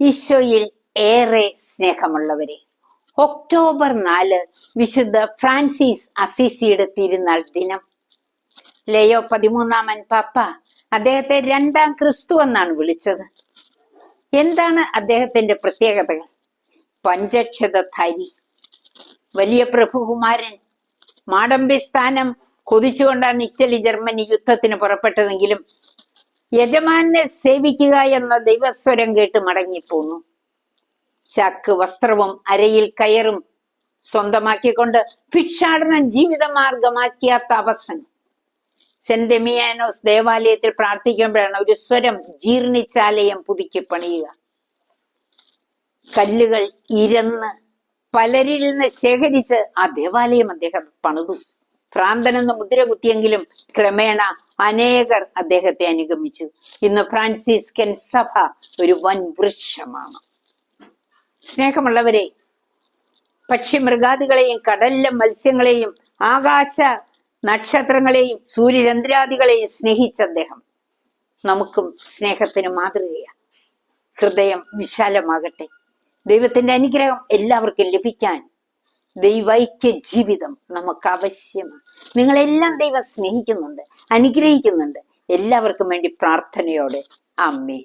ഈശോയിൽ ഏറെ സ്നേഹമുള്ളവരെ ഒക്ടോബർ നാല് വിശുദ്ധ ഫ്രാൻസിസ് അസീസിയുടെ തിരുനാൾ ദിനം. ലയോ പതിമൂന്നാമൻ പാപ്പ അദ്ദേഹത്തെ രണ്ടാം ക്രിസ്തു എന്നാണ് വിളിച്ചത്. എന്താണ് അദ്ദേഹത്തിന്റെ പ്രത്യേകതകൾ? പഞ്ചക്ഷതധാരി വലിയ പ്രഭുകുമാരൻ മാടമ്പി സ്ഥാനം കൊതിച്ചുകൊണ്ടാണ് ഇറ്റലി ജർമ്മനി യുദ്ധത്തിന് പുറപ്പെട്ടതെങ്കിലും യജമാനെ സേവിക്കുക എന്ന ദൈവസ്വരം കേട്ട് മടങ്ങിപ്പോന്നു. ചാക്ക് വസ്ത്രവും അരയിൽ കയറും സ്വന്തമാക്കിക്കൊണ്ട് ഭിക്ഷാടനം ജീവിതമാർഗമാക്കിയ അവസരം. സെന്റ് ഡെമിയാനോസ് ദേവാലയത്തിൽ പ്രാർത്ഥിക്കുമ്പോഴാണ് ഒരു സ്വരം ജീർണിച്ചാലയം പുതുക്കി പണിയുക. കല്ലുകൾ ഇരന്ന് പലരിൽ നിന്ന് ശേഖരിച്ച് ആ ദേവാലയം അദ്ദേഹം പണിതു. ഭ്രാന്തനെന്ന് മുദ്ര കുത്തിയെങ്കിലും ക്രമേണ അനേകർ അദ്ദേഹത്തെ അനുഗമിച്ചു. ഇന്ന് ഫ്രാൻസിസ്കൻ സഭ ഒരു വൻ വൃക്ഷമാണ്. സ്നേഹമുള്ളവരെ പക്ഷിമൃഗാദികളെയും കടലിലെ മത്സ്യങ്ങളെയും ആകാശ നക്ഷത്രങ്ങളെയും സൂര്യചന്ദ്രാദികളെയും സ്നേഹിച്ച അദ്ദേഹം. നമുക്കും സ്നേഹത്തിന് മാതൃകയാണ്. ഹൃദയം വിശാലമാകട്ടെ. ദൈവത്തിന്റെ അനുഗ്രഹം എല്ലാവർക്കും ലഭിക്കാൻ ദൈവൈക്യ ജീവിതം നമുക്ക് ആവശ്യമാണ് നിങ്ങളെല്ലാം ദൈവം സ്നേഹിക്കുന്നുണ്ട് അനുഗ്രഹിക്കുന്നുണ്ട്. എല്ലാവർക്കും വേണ്ടി പ്രാർത്ഥനയോടെ. അമ്മേ